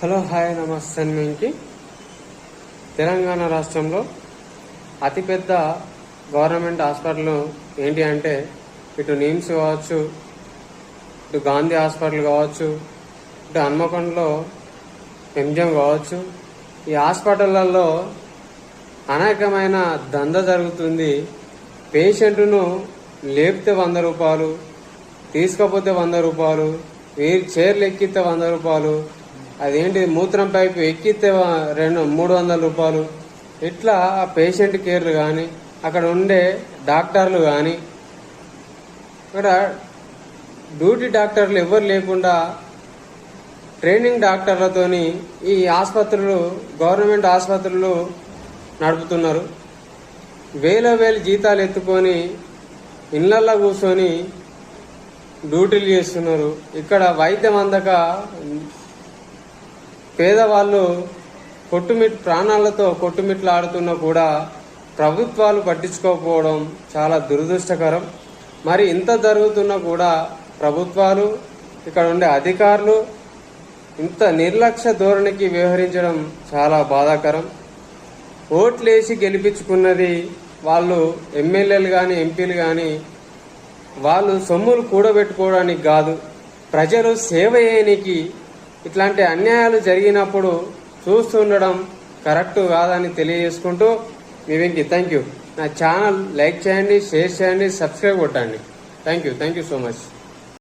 Hello hi నమస్తే మీకి తెలంగాణ రాష్ట్రంలో అతిపెద్ద గవర్నమెంట్ హాస్పిటల్ ఏంటి అంటే ఇటు నిమ్స్ కావచ్చు ఇటు గాంధీ హాస్పిటల్ కావచ్చు ఇటు హన్మకొండలో ఎంజిఎం కావచ్చు. ఈ హాస్పిటళ్ళలో అనేకమైన దంద జరుగుతుంది. పేషెంట్ను లేపితే వంద రూపాయలు తీసుకపోతే వంద రూపాయలు వీల్ చైర్లు ఎక్కితే వంద రూపాయలు అదేంటి మూత్రం పైపు ఎక్కితే రెండు మూడు వందల రూపాయలు. ఇట్లా ఆ పేషెంట్ కేర్లు కానీ అక్కడ ఉండే డాక్టర్లు కానీ ఇక్కడ డ్యూటీ డాక్టర్లు ఎవరు లేకుండా ట్రైనింగ్ డాక్టర్లతోని ఈ ఆసుపత్రులు గవర్నమెంట్ ఆసుపత్రులు నడుపుతున్నారు. వేల వేల జీతాలు ఎత్తుకొని ఇళ్ళల్లో కూర్చొని డ్యూటీలు చేస్తున్నారు. ఇక్కడ వైద్యం అందక పేదవాళ్ళు కొట్టుమిట్ ప్రాణాలతో కొట్టుమిట్లాడుతున్నా కూడా ప్రభుత్వాలు పట్టించుకోకపోవడం చాలా దురదృష్టకరం. మరి ఇంత జరుగుతున్నా కూడా ప్రభుత్వాలు ఇక్కడ ఉండే అధికారులు ఇంత నిర్లక్ష్య ధోరణికి వ్యవహరించడం చాలా బాధాకరం. ఓట్లేసి గెలిపించుకున్నది వాళ్ళు ఎమ్మెల్యేలు కానీ ఎంపీలు కానీ వాళ్ళు సొమ్ములు కూడబెట్టుకోవడానికి కాదు. ప్రజలు సేవ చేయనికి ఇట్లాంటి అన్యాయాలు జరిగినప్పుడు చూస్తుండడం కరెక్ట్ కాదని తెలియజేసుకుంటూ మీ వెంకి థ్యాంక్ యూ నా ఛానల్ లైక్ చేయండి షేర్ చేయండి సబ్స్క్రైబ్ కొట్టండి. Thank you thank you so much